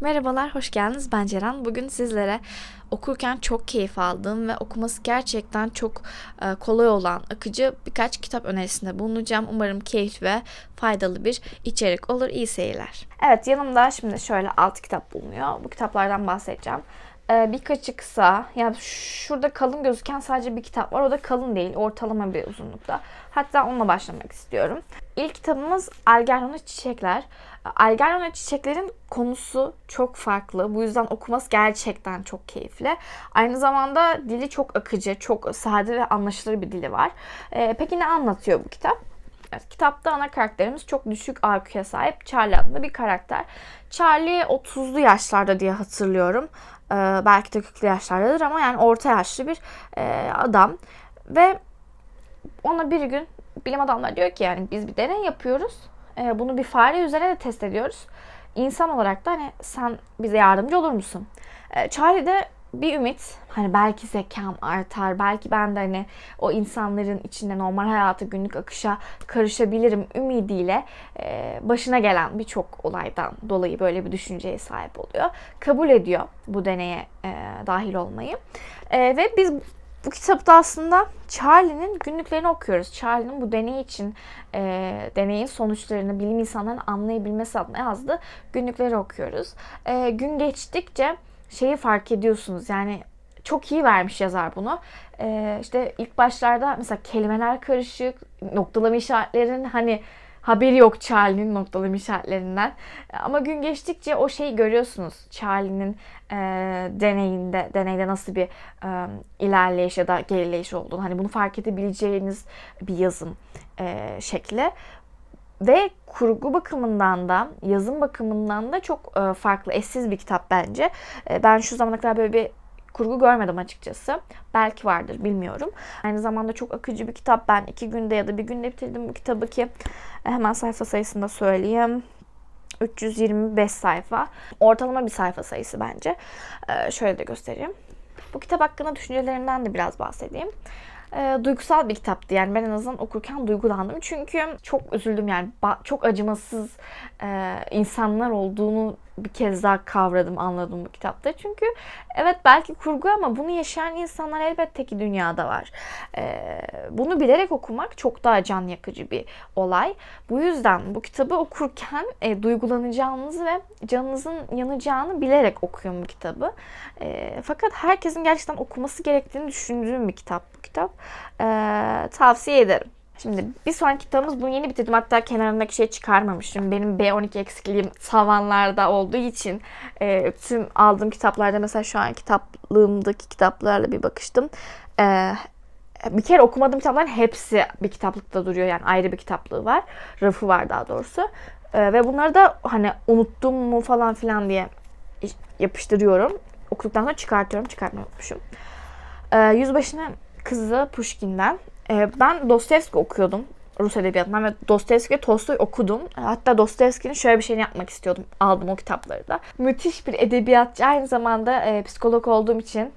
Merhabalar, hoş geldiniz. Ben Ceren. Bugün sizlere okurken çok keyif aldığım ve okuması gerçekten çok e, kolay olan akıcı birkaç kitap önerisinde bulunacağım. Umarım keyifli ve faydalı bir içerik olur. İyi seyirler. Evet, yanımda şimdi şöyle 6 kitap bulunuyor. Bu kitaplardan bahsedeceğim. E, birkaçı kısa. Yani şurada kalın gözüken sadece bir kitap var. O da kalın değil. Ortalama bir uzunlukta. Hatta onunla başlamak istiyorum. İlk kitabımız Algernon Çiçekler. Algernon Çiçeklerin konusu çok farklı. Bu yüzden okuması gerçekten çok keyifli. Aynı zamanda dili çok akıcı, çok sade ve anlaşılır bir dili var. Ee, peki ne anlatıyor bu kitap? Evet, kitapta ana karakterimiz çok düşük IQ'ya sahip Charlie adında bir karakter. Charlie 30'lu yaşlarda diye hatırlıyorum. Ee, belki de 40'lı yaşlardadır ama yani orta yaşlı bir e, adam. Ve ona bir gün bilim adamları diyor ki yani biz bir deney yapıyoruz. Ee, bunu bir fare üzerine de test ediyoruz. İnsan olarak da hani sen bize yardımcı olur musun? Ee, Charlie de bir ümit. Hani belki zekam artar. Belki ben de hani o insanların içinde normal hayatı günlük akışa karışabilirim ümidiyle e, başına gelen birçok olaydan dolayı böyle bir düşünceye sahip oluyor. Kabul ediyor bu deneye e, dahil olmayı. E, ve biz bu kitapta aslında Charlie'nin günlüklerini okuyoruz. Charlie'nin bu deney için e, deneyin sonuçlarını bilim insanlarının anlayabilmesi adına yazdığı günlükleri okuyoruz. E, gün geçtikçe şeyi fark ediyorsunuz yani çok iyi vermiş yazar bunu. E, işte ilk başlarda mesela kelimeler karışık, noktalama işaretlerin hani haberi yok Charlie'nin noktalama işaretlerinden. Ama gün geçtikçe o şeyi görüyorsunuz. Charlie'nin e, deneyinde, deneyde nasıl bir e, ilerleyiş ya da gerileyiş olduğunu. Hani bunu fark edebileceğiniz bir yazım e, şekli. Ve kurgu bakımından da, yazım bakımından da çok e, farklı, eşsiz bir kitap bence. E, ben şu zamana kadar böyle bir kurgu görmedim açıkçası. Belki vardır bilmiyorum. Aynı zamanda çok akıcı bir kitap. Ben iki günde ya da bir günde bitirdim bu kitabı ki hemen sayfa sayısını da söyleyeyim. 325 sayfa. Ortalama bir sayfa sayısı bence. Ee, şöyle de göstereyim. Bu kitap hakkında düşüncelerimden de biraz bahsedeyim. Ee, duygusal bir kitaptı yani ben en azından okurken duygulandım çünkü çok üzüldüm yani çok acımasız e, insanlar olduğunu bir kez daha kavradım, anladım bu kitapta. Çünkü evet belki kurgu ama bunu yaşayan insanlar elbette ki dünyada var. Ee, bunu bilerek okumak çok daha can yakıcı bir olay. Bu yüzden bu kitabı okurken e, duygulanacağınızı ve canınızın yanacağını bilerek okuyun bu kitabı. E, fakat herkesin gerçekten okuması gerektiğini düşündüğüm bir kitap bu kitap. E, tavsiye ederim. Şimdi bir sonraki kitabımız bunu yeni bitirdim. Hatta kenarındaki şey çıkarmamışım. Benim B12 eksikliğim savanlarda olduğu için e, tüm aldığım kitaplarda mesela şu an kitaplığımdaki kitaplarla bir bakıştım. E, bir kere okumadığım kitapların hepsi bir kitaplıkta duruyor. Yani ayrı bir kitaplığı var. Rafı var daha doğrusu. E, ve bunları da hani unuttum mu falan filan diye yapıştırıyorum. Okuduktan sonra çıkartıyorum. Çıkartmayı unutmuşum. E, Yüzbaşının Kızı Pushkin'den ee, ben Dostoyevski okuyordum. Rus edebiyatından ve Dostoyevski Tolstoy okudum. Hatta Dostoyevski'nin şöyle bir şeyini yapmak istiyordum. Aldım o kitapları da. Müthiş bir edebiyatçı. Aynı zamanda e, psikolog olduğum için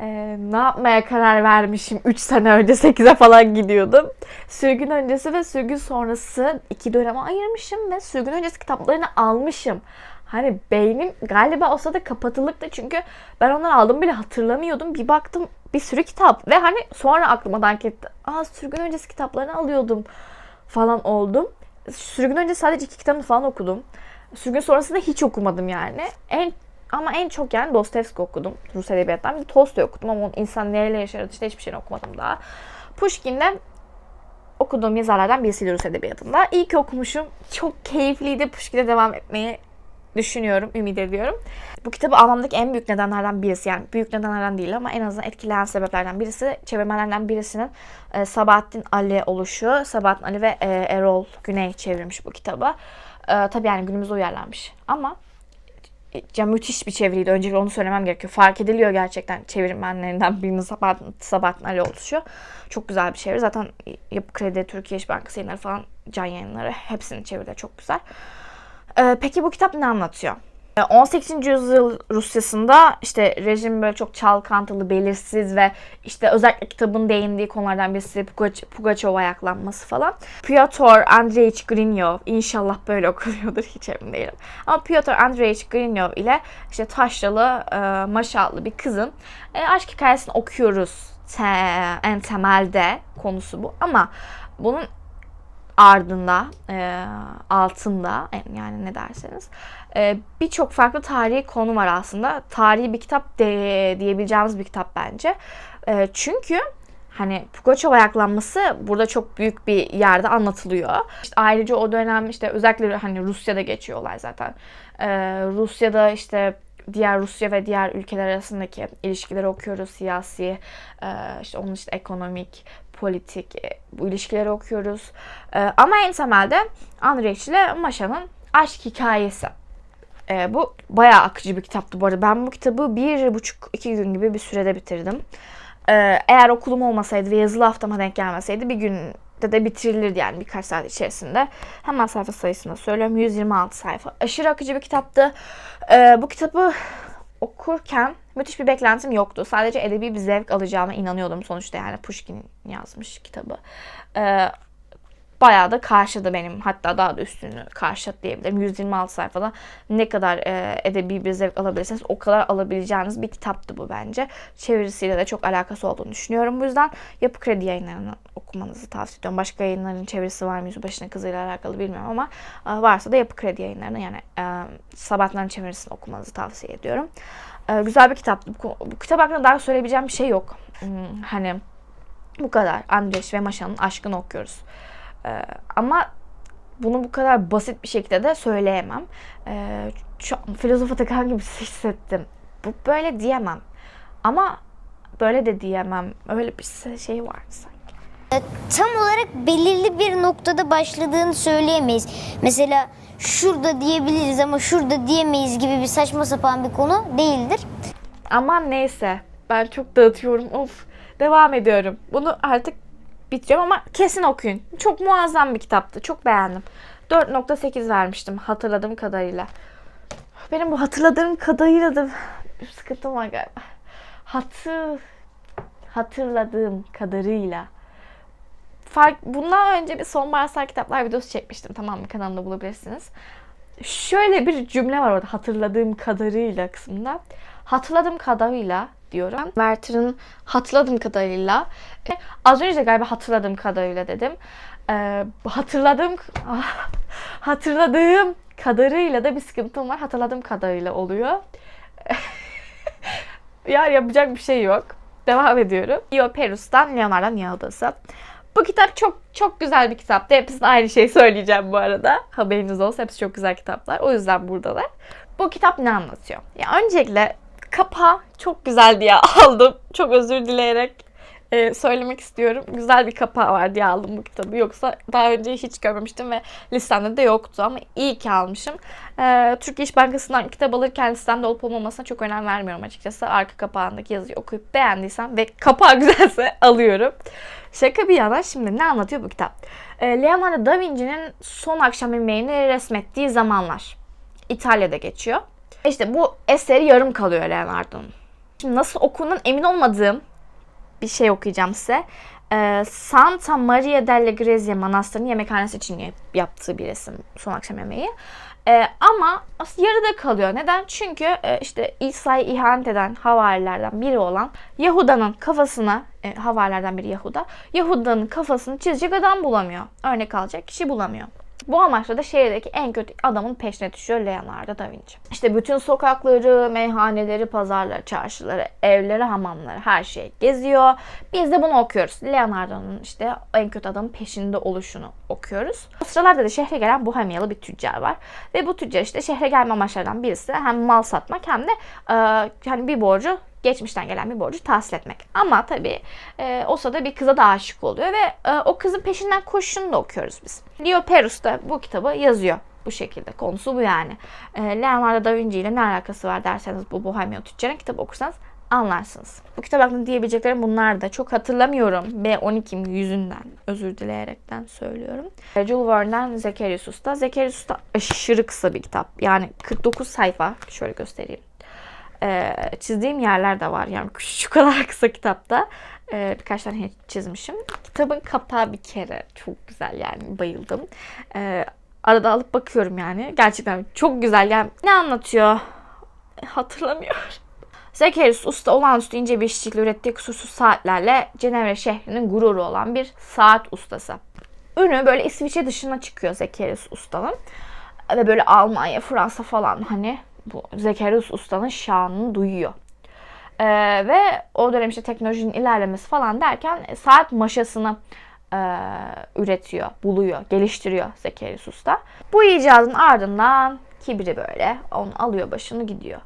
e, ne yapmaya karar vermişim 3 sene önce 8'e falan gidiyordum. Sürgün öncesi ve sürgün sonrası iki döneme ayırmışım ve sürgün öncesi kitaplarını almışım. Hani beynim galiba o sırada kapatılıktı çünkü ben onları aldım bile hatırlamıyordum. Bir baktım bir sürü kitap ve hani sonra aklıma dank etti. Aa sürgün öncesi kitaplarını alıyordum falan oldum. Sürgün öncesi sadece iki kitabını falan okudum. Sürgün sonrasında hiç okumadım yani. En ama en çok yani Dostoyevski okudum. Rus edebiyattan. Bir de Tolstoy okudum ama onun insan neyle yaşar işte hiçbir şeyini okumadım daha. Pushkin'de okuduğum yazarlardan birisi Rus edebiyatında. İyi ki okumuşum. Çok keyifliydi. Pushkin'e devam etmeyi düşünüyorum, ümit ediyorum. Bu kitabı almamdaki en büyük nedenlerden birisi yani büyük nedenlerden değil ama en azından etkileyen sebeplerden birisi çevirmenlerden birisinin e, Sabahattin Ali oluşu. Sabahattin Ali ve e, Erol Güney çevirmiş bu kitabı. E, tabii yani günümüzde uyarlanmış ama e, ya müthiş bir çeviriydi. Öncelikle onu söylemem gerekiyor. Fark ediliyor gerçekten çevirmenlerinden birinin Sabahattin, Sabahattin Ali oluşu. Çok güzel bir çeviri. Zaten Yapı Kredi, Türkiye İş Bankası yayınları falan, can yayınları hepsinin çevirileri çok güzel. Ee, peki bu kitap ne anlatıyor? E, 18. yüzyıl Rusyasında işte rejim böyle çok çalkantılı, belirsiz ve işte özellikle kitabın değindiği konulardan birisi Pugaç, Pugaçov ayaklanması falan. Pyotr Andreevich Grinyov, inşallah böyle okunuyordur hiç emin değilim. Ama Pyotr Andreevich Grinyov ile işte taşralı, e, maşallı bir kızın e, aşk hikayesini okuyoruz te- en temelde konusu bu. Ama bunun ardında, e, altında e, yani ne derseniz e, birçok farklı tarihi konu var aslında. Tarihi bir kitap de, diyebileceğimiz bir kitap bence. E, çünkü hani Pugaçov ayaklanması burada çok büyük bir yerde anlatılıyor. İşte ayrıca o dönem işte özellikle hani Rusya'da geçiyor olay zaten. E, Rusya'da işte diğer Rusya ve diğer ülkeler arasındaki ilişkileri okuyoruz. Siyasi, e, işte onun işte ekonomik, politik e, bu ilişkileri okuyoruz. E, ama en temelde Andreich ile Maşa'nın aşk hikayesi. E, bu bayağı akıcı bir kitaptı bu arada. Ben bu kitabı bir buçuk iki gün gibi bir sürede bitirdim. Eğer okulum olmasaydı ve yazılı haftama denk gelmeseydi bir günde de bitirilirdi yani birkaç saat içerisinde. Hemen sayfa sayısını söylüyorum. 126 sayfa. Aşırı akıcı bir kitaptı. E, bu kitabı okurken müthiş bir beklentim yoktu. Sadece edebi bir zevk alacağıma inanıyordum sonuçta yani Pushkin yazmış kitabı. Ee, bayağı da karşıladı benim hatta daha da üstünü karşıladı diyebilirim. 126 sayfada ne kadar e, edebi bir zevk alabilirsiniz o kadar alabileceğiniz bir kitaptı bu bence. Çevirisiyle de çok alakası olduğunu düşünüyorum. Bu yüzden Yapı Kredi yayınlarını okumanızı tavsiye ediyorum. Başka yayınların çevirisi var mı Yüzbaşı'nın kızıyla alakalı bilmiyorum ama e, varsa da Yapı Kredi yayınlarını yani e, Sabahattin'in çevirisini okumanızı tavsiye ediyorum. E, güzel bir kitaptı. Bu, bu kitap hakkında daha söyleyebileceğim bir şey yok. Hmm, hani bu kadar. Andreş ve Maşa'nın aşkını okuyoruz. Ee, ama bunu bu kadar basit bir şekilde de söyleyemem. Ee, çok, filozof Atakan gibi hissettim. Bu böyle diyemem. Ama böyle de diyemem. Öyle bir şey var sanki. tam olarak belirli bir noktada başladığını söyleyemeyiz. Mesela şurada diyebiliriz ama şurada diyemeyiz gibi bir saçma sapan bir konu değildir. Aman neyse. Ben çok dağıtıyorum. Of. Devam ediyorum. Bunu artık bitiriyorum ama kesin okuyun. Çok muazzam bir kitaptı. Çok beğendim. 4.8 vermiştim hatırladığım kadarıyla. Benim bu hatırladığım kadarıyla da sıkıntım var galiba. Hatır, hatırladığım kadarıyla. Fark, bundan önce bir sonbaharsal kitaplar videosu çekmiştim. Tamam mı? Kanalımda bulabilirsiniz. Şöyle bir cümle var orada hatırladığım kadarıyla kısmında. Hatırladığım kadarıyla diyorum. Werther'ın hatırladığım kadarıyla. E, az önce galiba hatırladığım kadarıyla dedim. Ee, hatırladığım hatırladığım kadarıyla da bir sıkıntım var. Hatırladığım kadarıyla oluyor. ya yapacak bir şey yok. Devam ediyorum. Io Perus'tan Leonardo Niyaudası. Bu kitap çok çok güzel bir kitaptı. Hepsine aynı şeyi söyleyeceğim bu arada. Haberiniz olsun. Hepsi çok güzel kitaplar. O yüzden buradalar. Bu kitap ne anlatıyor? Ya öncelikle kapağı çok güzel diye aldım. Çok özür dileyerek e, söylemek istiyorum. Güzel bir kapağı var diye aldım bu kitabı. Yoksa daha önce hiç görmemiştim ve listemde de yoktu ama iyi ki almışım. E, Türkiye İş Bankası'ndan kitap alırken listemde olup olmamasına çok önem vermiyorum açıkçası. Arka kapağındaki yazıyı okuyup beğendiysem ve kapağı güzelse alıyorum. Şaka bir yana şimdi ne anlatıyor bu kitap? E, Leonardo da Vinci'nin son akşam yemeğini resmettiği zamanlar. İtalya'da geçiyor. İşte bu eseri yarım kalıyor Leonardo'nun. Şimdi nasıl okunun emin olmadığım bir şey okuyacağım size. Ee, Santa Maria delle Grazie Manastırı'nın yemekhanesi için yaptığı bir resim son akşam yemeği. Ee, ama yarıda kalıyor. Neden? Çünkü e, işte İsa'yı ihanet eden havarilerden biri olan Yahuda'nın kafasına, e, havarilerden biri Yahuda, Yahuda'nın kafasını çizecek adam bulamıyor. Örnek alacak kişi bulamıyor. Bu amaçla da şehirdeki en kötü adamın peşine düşüyor Leonardo da Vinci. İşte bütün sokakları, meyhaneleri, pazarları, çarşıları, evleri, hamamları her şeyi geziyor. Biz de bunu okuyoruz. Leonardo'nun işte en kötü adamın peşinde oluşunu okuyoruz. O sıralarda da şehre gelen Bohemyalı bir tüccar var. Ve bu tüccar işte şehre gelme amaçlarından birisi hem mal satmak hem de e, hani bir borcu geçmişten gelen bir borcu tahsil etmek. Ama tabii e, o sırada bir kıza da aşık oluyor ve e, o kızın peşinden koşuşunu da okuyoruz biz. Leo Perus da bu kitabı yazıyor. Bu şekilde. Konusu bu yani. E, Leonardo da Vinci ile ne alakası var derseniz bu Bohemia tüccarın kitabı okursanız anlarsınız. Bu kitap hakkında diyebileceklerim bunlar da. Çok hatırlamıyorum. B12 yüzünden özür dileyerekten söylüyorum. Jules Verne'den Zekerius Usta. Zekerius Usta aşırı kısa bir kitap. Yani 49 sayfa. Şöyle göstereyim. E, çizdiğim yerler de var. Yani şu kadar kısa kitapta. E, birkaç tane çizmişim. Kitabın kapağı bir kere çok güzel yani bayıldım. E, arada alıp bakıyorum yani. Gerçekten çok güzel. Yani ne anlatıyor? Hatırlamıyorum. Zekerius Usta olağanüstü ince bir işçilikle ürettiği kusursuz saatlerle Cenevre şehrinin gururu olan bir saat ustası. Ünü böyle İsviçre dışına çıkıyor Zekerius Usta'nın. Ve böyle Almanya, Fransa falan hani bu Zekerius Usta'nın şanını duyuyor. Ee, ve o dönem işte teknolojinin ilerlemesi falan derken e, saat maşasını e, üretiyor, buluyor, geliştiriyor Zekerius Usta. Bu icadın ardından kibri böyle onu alıyor başını gidiyor.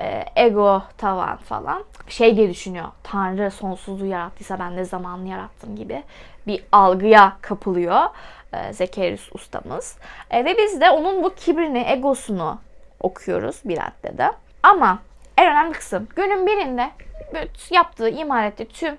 Ee, ego tavan falan şey diye düşünüyor. Tanrı sonsuzluğu yarattıysa ben de zamanını yarattım gibi bir algıya kapılıyor e, Zekerius ustamız. E, ve biz de onun bu kibrini, egosunu okuyoruz bir raddede. Ama en önemli kısım günün birinde yaptığı, imal tüm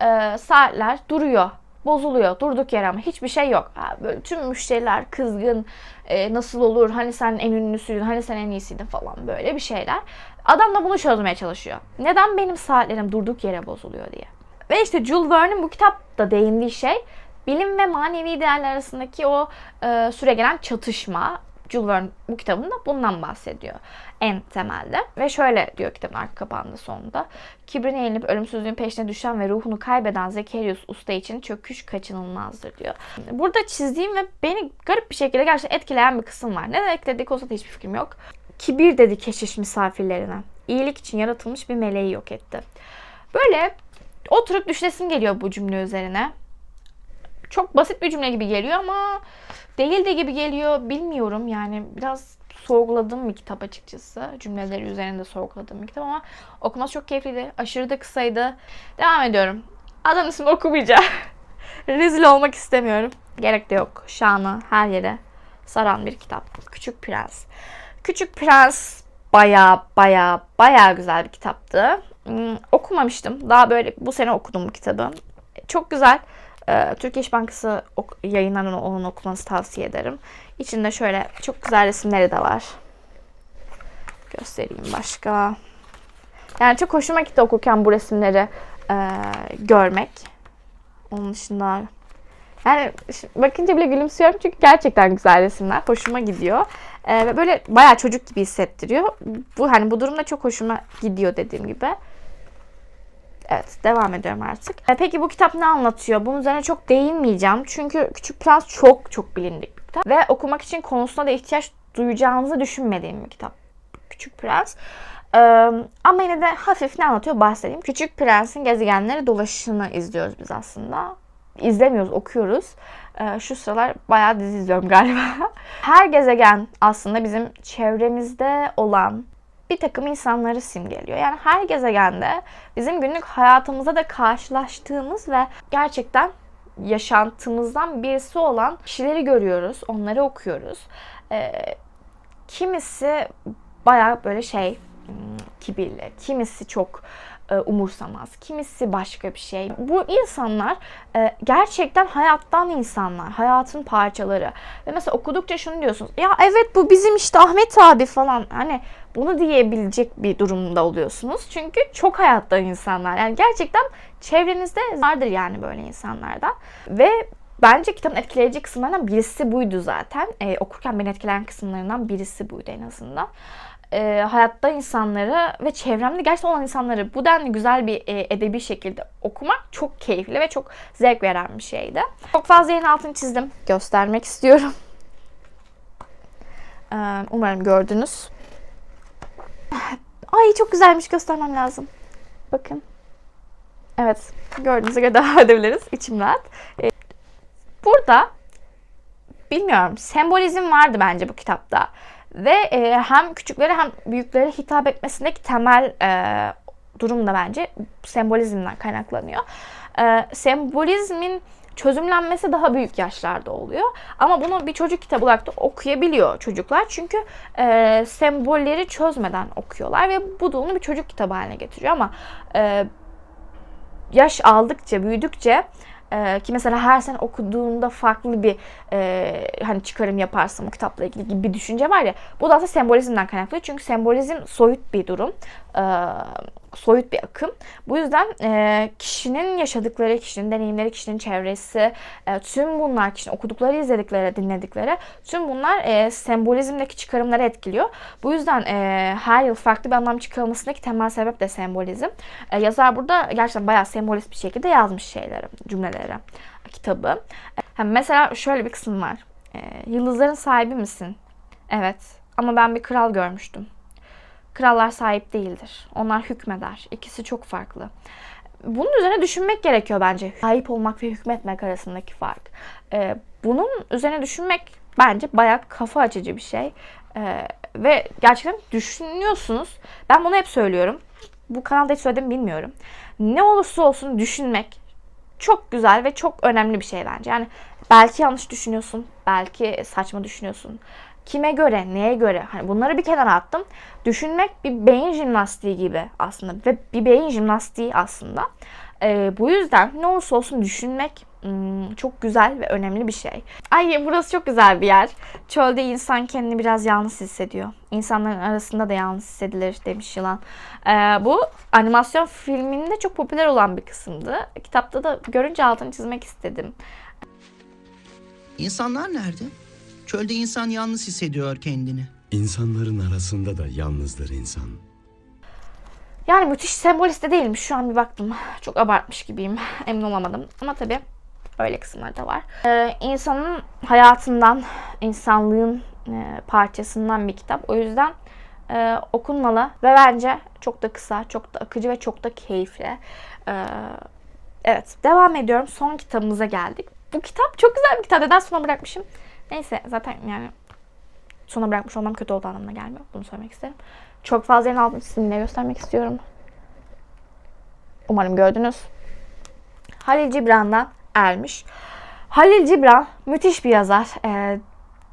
e, saatler duruyor. Bozuluyor durduk yere ama hiçbir şey yok. Böyle tüm müşteriler kızgın, e, nasıl olur, hani sen en ünlüsüydün, hani sen en iyisiydin falan böyle bir şeyler. Adam da bunu çözmeye çalışıyor. Neden benim saatlerim durduk yere bozuluyor diye. Ve işte Jules Verne'in bu kitapta değindiği şey bilim ve manevi değerler arasındaki o e, süre gelen çatışma. Jules bu kitabında bundan bahsediyor en temelde. Ve şöyle diyor kitabın arka kapağında sonunda. Kibrini yenilip ölümsüzlüğün peşine düşen ve ruhunu kaybeden Zekerius Usta için çöküş kaçınılmazdır diyor. Burada çizdiğim ve beni garip bir şekilde gerçekten etkileyen bir kısım var. Ne demek dedik olsa da hiçbir fikrim yok. Kibir dedi keşiş misafirlerine. İyilik için yaratılmış bir meleği yok etti. Böyle oturup düşünesim geliyor bu cümle üzerine. Çok basit bir cümle gibi geliyor ama değil de gibi geliyor. Bilmiyorum yani biraz sorguladığım bir kitap açıkçası. Cümleleri üzerinde sorguladığım bir kitap ama okuması çok keyifliydi. Aşırı da kısaydı. Devam ediyorum. Adam ismini okumayacağım. Rezil olmak istemiyorum. Gerek de yok. Şanı her yere saran bir kitap. Küçük Prens. Küçük Prens baya baya baya güzel bir kitaptı. Hmm, okumamıştım. Daha böyle bu sene okudum bu kitabı. Çok güzel. Ee, Türkiye İş Bankası ok- yayınlanan onun okumanızı tavsiye ederim. İçinde şöyle çok güzel resimleri de var. Göstereyim başka. Yani çok hoşuma gitti okurken bu resimleri e, görmek. Onun dışında yani bakınca bile gülümsüyorum çünkü gerçekten güzel resimler. Hoşuma gidiyor. Ee, böyle bayağı çocuk gibi hissettiriyor. Bu hani bu durumda çok hoşuma gidiyor dediğim gibi. Evet, devam ediyorum artık. Ee, peki bu kitap ne anlatıyor? Bunun üzerine çok değinmeyeceğim. Çünkü Küçük Prens çok çok bilindik bir kitap. Ve okumak için konusuna da ihtiyaç duyacağınızı düşünmediğim bir kitap. Küçük Prens. Ee, ama yine de hafif ne anlatıyor bahsedeyim. Küçük Prens'in gezegenleri dolaşışını izliyoruz biz aslında. İzlemiyoruz, okuyoruz. Ee, şu sıralar bayağı dizi izliyorum galiba. Her gezegen aslında bizim çevremizde olan bir takım insanları simgeliyor. Yani her gezegende bizim günlük hayatımızda da karşılaştığımız ve gerçekten yaşantımızdan birisi olan kişileri görüyoruz. Onları okuyoruz. Ee, kimisi bayağı böyle şey hmm, kibirli, kimisi çok e, umursamaz, kimisi başka bir şey. Bu insanlar e, gerçekten hayattan insanlar, hayatın parçaları. Ve mesela okudukça şunu diyorsunuz. Ya evet bu bizim işte Ahmet abi falan. Hani bunu diyebilecek bir durumda oluyorsunuz. Çünkü çok hayatta insanlar. Yani gerçekten çevrenizde vardır yani böyle insanlardan. Ve bence kitabın etkileyici kısımlarından birisi buydu zaten. Ee, okurken beni etkileyen kısımlarından birisi buydu en azından. Ee, hayatta insanları ve çevremde gerçekten olan insanları bu denli güzel bir e, edebi şekilde okumak çok keyifli ve çok zevk veren bir şeydi. Çok fazla yerin altını çizdim. Göstermek istiyorum. Ee, umarım gördünüz. Ay çok güzelmiş göstermem lazım. Bakın. Evet gördüğünüze göre devam edebiliriz. İçim rahat. Ee, burada bilmiyorum sembolizm vardı bence bu kitapta. Ve e, hem küçüklere hem büyüklere hitap etmesindeki temel e, durum da bence sembolizmden kaynaklanıyor. E, sembolizmin çözümlenmesi daha büyük yaşlarda oluyor. Ama bunu bir çocuk kitabı olarak da okuyabiliyor çocuklar. Çünkü e, sembolleri çözmeden okuyorlar ve bu onu bir çocuk kitabı haline getiriyor. Ama e, yaş aldıkça, büyüdükçe e, ki mesela her sene okuduğunda farklı bir e, hani çıkarım yaparsın bu kitapla ilgili gibi bir düşünce var ya. Bu da aslında sembolizmden kaynaklı. Çünkü sembolizm soyut bir durum. E, soyut bir akım. Bu yüzden e, kişinin yaşadıkları, kişinin deneyimleri, kişinin çevresi, e, tüm bunlar kişinin okudukları, izledikleri, dinledikleri tüm bunlar e, sembolizmdeki çıkarımları etkiliyor. Bu yüzden e, her yıl farklı bir anlam çıkarılmasındaki temel sebep de sembolizm. E, yazar burada gerçekten bayağı sembolist bir şekilde yazmış şeyleri, cümleleri, kitabı. E, mesela şöyle bir kısım var. E, yıldızların sahibi misin? Evet. Ama ben bir kral görmüştüm. Krallar sahip değildir. Onlar hükmeder. İkisi çok farklı. Bunun üzerine düşünmek gerekiyor bence. Sahip olmak ve hükmetmek arasındaki fark. Ee, bunun üzerine düşünmek bence bayağı kafa açıcı bir şey. Ee, ve gerçekten düşünüyorsunuz. Ben bunu hep söylüyorum. Bu kanalda hiç söyledim bilmiyorum. Ne olursa olsun düşünmek çok güzel ve çok önemli bir şey bence. Yani belki yanlış düşünüyorsun, belki saçma düşünüyorsun. Kime göre, neye göre? Hani bunları bir kenara attım. Düşünmek bir beyin jimnastiği gibi aslında ve bir beyin jimnastiği aslında. Ee, bu yüzden ne olursa olsun düşünmek hmm, çok güzel ve önemli bir şey. Ay burası çok güzel bir yer. Çölde insan kendini biraz yalnız hissediyor. İnsanların arasında da yalnız hissedilir demiş yılan. Ee, bu animasyon filminde çok popüler olan bir kısımdı. Kitapta da görünce altını çizmek istedim. İnsanlar nerede? Çölde insan yalnız hissediyor kendini. İnsanların arasında da yalnızdır insan. Yani müthiş sembolist de değilmiş. Şu an bir baktım. Çok abartmış gibiyim. Emin olamadım. Ama tabii öyle kısımlar da var. Ee, insanın hayatından, insanlığın e, parçasından bir kitap. O yüzden e, okunmalı ve bence çok da kısa, çok da akıcı ve çok da keyifli. Ee, evet, devam ediyorum. Son kitabımıza geldik. Bu kitap çok güzel bir kitap. Neden sona bırakmışım? Neyse zaten yani sona bırakmış olmam kötü olduğu anlamına gelmiyor. Bunu söylemek isterim. Çok fazla yerini aldım sizinle göstermek istiyorum. Umarım gördünüz. Halil Cibran'dan Ermiş. Halil Cibran müthiş bir yazar. Ee,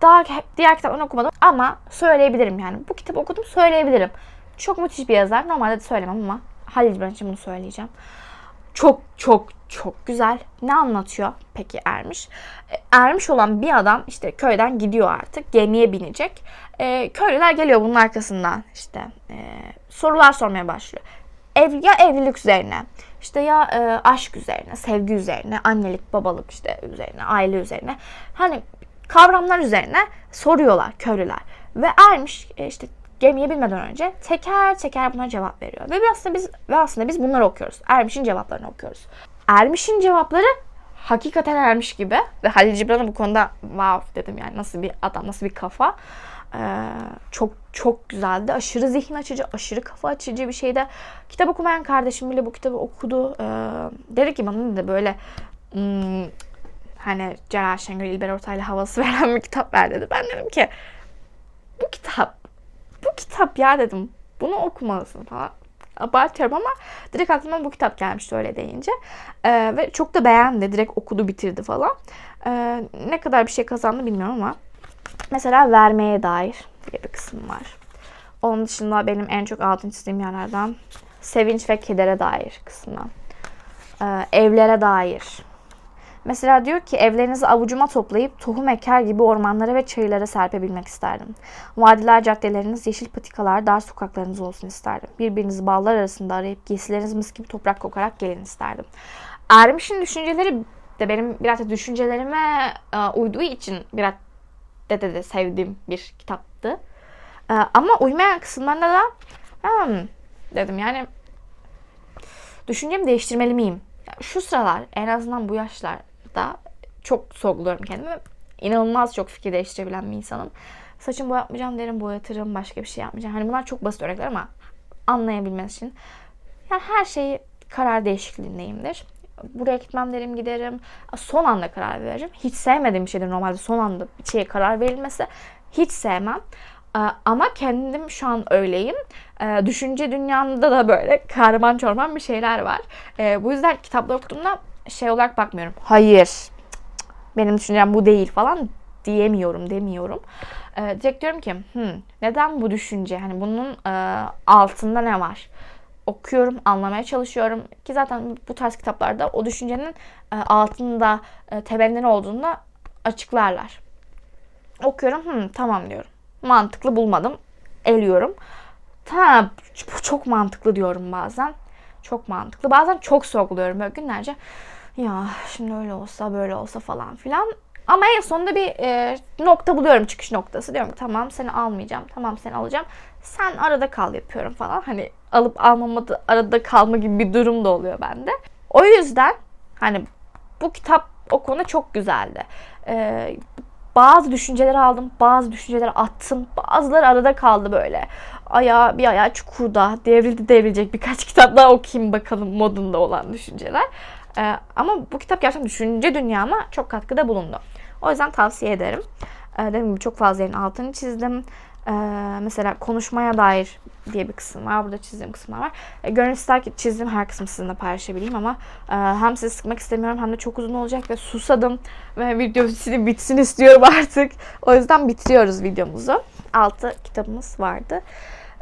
daha diğer kitaplarını okumadım ama söyleyebilirim yani. Bu kitabı okudum söyleyebilirim. Çok müthiş bir yazar. Normalde de söylemem ama Halil Cibran için bunu söyleyeceğim. Çok çok çok güzel. Ne anlatıyor peki Ermiş? E, Ermiş olan bir adam işte köyden gidiyor artık. Gemiye binecek. E, köylüler geliyor bunun arkasından işte e, sorular sormaya başlıyor. Ev, ya evlilik üzerine, işte ya e, aşk üzerine, sevgi üzerine, annelik, babalık işte üzerine, aile üzerine. Hani kavramlar üzerine soruyorlar köylüler. Ve Ermiş e, işte gemiye binmeden önce teker teker buna cevap veriyor. Ve aslında biz ve aslında biz bunları okuyoruz. Ermiş'in cevaplarını okuyoruz. Ermiş'in cevapları hakikaten ermiş gibi ve Halil Cibran'a bu konuda wow dedim yani nasıl bir adam, nasıl bir kafa. Ee, çok çok güzeldi. Aşırı zihin açıcı, aşırı kafa açıcı bir şeydi. Kitap okumayan kardeşim bile bu kitabı okudu. Ee, dedi ki bana da böyle hmm, hani Celal Şengör, İlber Ortaylı havası veren bir kitap ver dedi. Ben dedim ki bu kitap, bu kitap ya dedim. Bunu okumalısın falan. Abartıyorum ama direkt aklıma bu kitap gelmişti öyle deyince. Ee, ve çok da beğendi. Direkt okudu bitirdi falan. Ee, ne kadar bir şey kazandı bilmiyorum ama. Mesela vermeye dair diye bir kısım var. Onun dışında benim en çok altın çizdiğim yerlerden sevinç ve kedere dair kısmı. Ee, evlere dair. Mesela diyor ki evlerinizi avucuma toplayıp tohum eker gibi ormanlara ve çayırlara serpebilmek isterdim. Vadiler, caddeleriniz, yeşil patikalar, dar sokaklarınız olsun isterdim. Birbirinizi bağlar arasında arayıp giysileriniz mis gibi toprak kokarak gelin isterdim. Ermiş'in düşünceleri de benim biraz da düşüncelerime e, uyduğu için biraz de, de, de sevdiğim bir kitaptı. E, ama uymayan kısımlarında da hmm, dedim yani düşüncemi değiştirmeli miyim? Şu sıralar en azından bu yaşlarda çok sorguluyorum kendimi. İnanılmaz çok fikir değiştirebilen bir insanım. Saçımı boyatmayacağım derim boyatırım başka bir şey yapmayacağım. Hani bunlar çok basit örnekler ama anlayabilmeniz için. Yani her şeyi karar değişikliğindeyimdir. Buraya gitmem derim giderim. Son anda karar veririm. Hiç sevmediğim bir şeydir normalde son anda bir şeye karar verilmesi. Hiç sevmem. Ee, Ama kendim şu an öyleyim. Ee, Düşünce dünyamda da böyle kahraman çorman bir şeyler var. Ee, Bu yüzden kitapları okuduğumda şey olarak bakmıyorum. Hayır benim düşüncem bu değil falan diyemiyorum demiyorum. Ee, direkt diyorum ki "Hmm, neden bu düşünce? Hani bunun e, altında ne var? Okuyorum, anlamaya çalışıyorum ki zaten bu tarz kitaplarda o düşüncenin e, altında e, temelinde ne olduğunu da açıklarlar. Okuyorum, "Hmm, tamam diyorum. Mantıklı bulmadım, eliyorum. Bu çok mantıklı diyorum bazen. Çok mantıklı. Bazen çok sorguluyorum böyle günlerce. Ya şimdi öyle olsa böyle olsa falan filan. Ama en sonunda bir e, nokta buluyorum çıkış noktası. Diyorum ki tamam seni almayacağım. Tamam seni alacağım. Sen arada kal yapıyorum falan. Hani alıp almamada arada kalma gibi bir durum da oluyor bende. O yüzden hani bu kitap o konuda çok güzeldi. E, bazı düşünceleri aldım, bazı düşünceleri attım. Bazıları arada kaldı böyle. Ayağı bir ayağı çukurda, devrildi devrilecek birkaç kitap daha okuyayım bakalım modunda olan düşünceler. Ee, ama bu kitap gerçekten düşünce dünyama çok katkıda bulundu. O yüzden tavsiye ederim. Ee, dediğim gibi çok fazla yerin altını çizdim. Ee, mesela konuşmaya dair diye bir kısım var. Burada çizdiğim kısımlar var. E, gönül ister ki çizdiğim her kısmı sizinle paylaşabileyim ama e, hem sizi sıkmak istemiyorum hem de çok uzun olacak ve susadım ve video bitsin, istiyorum artık. O yüzden bitiriyoruz videomuzu. Altı kitabımız vardı.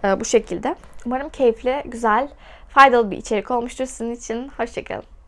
E, bu şekilde. Umarım keyifli, güzel, faydalı bir içerik olmuştur sizin için. Hoşçakalın.